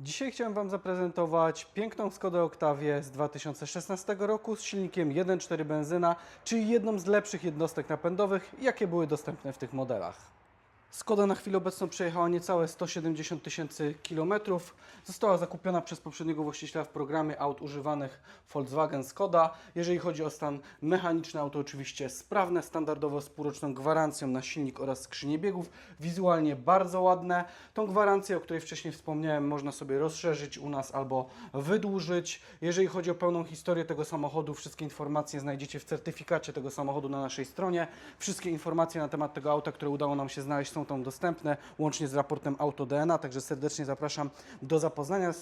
Dzisiaj chciałem Wam zaprezentować piękną Skodę Octavię z 2016 roku z silnikiem 1.4 benzyna, czyli jedną z lepszych jednostek napędowych, jakie były dostępne w tych modelach. Skoda na chwilę obecną przejechała niecałe 170 tysięcy kilometrów. Została zakupiona przez poprzedniego właściciela w programie aut używanych Volkswagen Skoda. Jeżeli chodzi o stan mechaniczny, auto oczywiście sprawne, standardowo z półroczną gwarancją na silnik oraz skrzynię biegów. Wizualnie bardzo ładne. Tą gwarancję, o której wcześniej wspomniałem, można sobie rozszerzyć u nas albo wydłużyć. Jeżeli chodzi o pełną historię tego samochodu, wszystkie informacje znajdziecie w certyfikacie tego samochodu na naszej stronie. Wszystkie informacje na temat tego auta, które udało nam się znaleźć, są tam dostępne, łącznie z raportem Auto DNA, także serdecznie zapraszam do zapoznania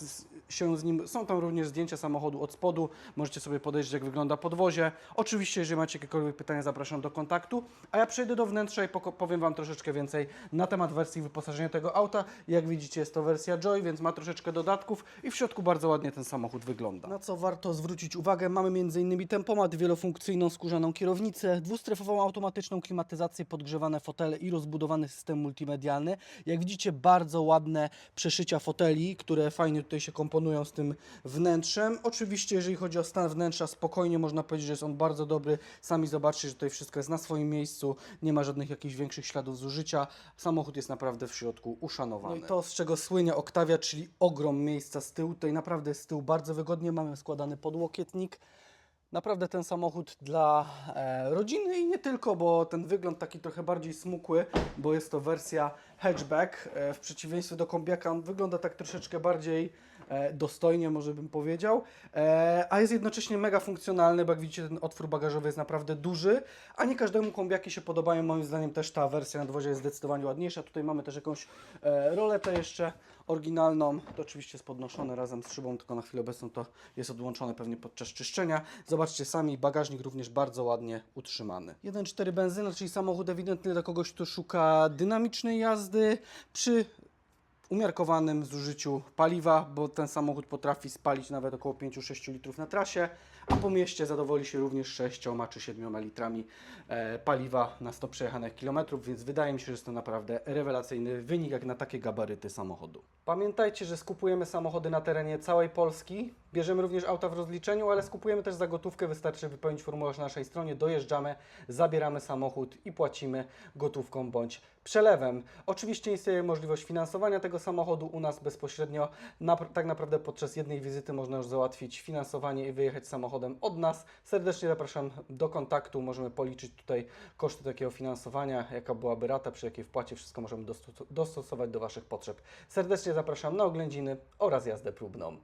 się z nim. Są tam również zdjęcia samochodu od spodu, możecie sobie podejrzeć, jak wygląda podwozie. Oczywiście, jeżeli macie jakiekolwiek pytania, zapraszam do kontaktu, a ja przejdę do wnętrza i powiem Wam troszeczkę więcej na temat wersji wyposażenia tego auta. Jak widzicie, jest to wersja Joy, więc ma troszeczkę dodatków i w środku bardzo ładnie ten samochód wygląda. Na co warto zwrócić uwagę, mamy m.in. tempomat, wielofunkcyjną skórzaną kierownicę, dwustrefową automatyczną klimatyzację, podgrzewane fotele i rozbudowany system multimedialny. Jak widzicie, bardzo ładne przeszycia foteli, które fajnie tutaj się komponują z tym wnętrzem. Oczywiście, jeżeli chodzi o stan wnętrza, spokojnie można powiedzieć, że jest on bardzo dobry. Sami zobaczcie, że tutaj wszystko jest na swoim miejscu, nie ma żadnych jakichś większych śladów zużycia. Samochód jest naprawdę w środku uszanowany. No i to, z czego słynie Octavia, czyli ogrom miejsca z tyłu. Tutaj naprawdę z tyłu bardzo wygodnie mamy składany podłokietnik. Naprawdę ten samochód dla e, rodziny i nie tylko, bo ten wygląd taki trochę bardziej smukły, bo jest to wersja hatchback. E, w przeciwieństwie do kombiaka on wygląda tak troszeczkę bardziej e, dostojnie, może bym powiedział, a jest jednocześnie mega funkcjonalny, bo jak widzicie ten otwór bagażowy jest naprawdę duży, a nie każdemu kombiaki się podobają. Moim zdaniem też ta wersja na jest zdecydowanie ładniejsza. Tutaj mamy też jakąś roletę jeszcze oryginalną. To oczywiście jest podnoszone razem z szybą, tylko na chwilę obecną to jest odłączone pewnie podczas czyszczenia. Zobaczcie sami, bagażnik również bardzo ładnie utrzymany. 1.4 benzyna, czyli samochód ewidentny dla kogoś, kto szuka dynamicznej jazdy przy umiarkowanym zużyciu paliwa, bo ten samochód potrafi spalić nawet około 5-6 litrów na trasie, a po mieście zadowoli się również 6 czy 7 litrami e, paliwa na 100 przejechanych kilometrów, więc wydaje mi się, że jest to naprawdę rewelacyjny wynik jak na takie gabaryty samochodu. Pamiętajcie, że skupujemy samochody na terenie całej Polski, bierzemy również auta w rozliczeniu, ale skupujemy też za gotówkę, wystarczy wypełnić formularz na naszej stronie, dojeżdżamy, zabieramy samochód i płacimy gotówką bądź przelewem. Oczywiście istnieje możliwość finansowania tego samochodu u nas bezpośrednio. Nap- tak naprawdę podczas jednej wizyty można już załatwić finansowanie i wyjechać samochodem od nas. Serdecznie zapraszam do kontaktu. Możemy policzyć tutaj koszty takiego finansowania, jaka byłaby rata, przy jakiej wpłacie. Wszystko możemy dosto- dostosować do Waszych potrzeb. Serdecznie zapraszam na oględziny oraz jazdę próbną.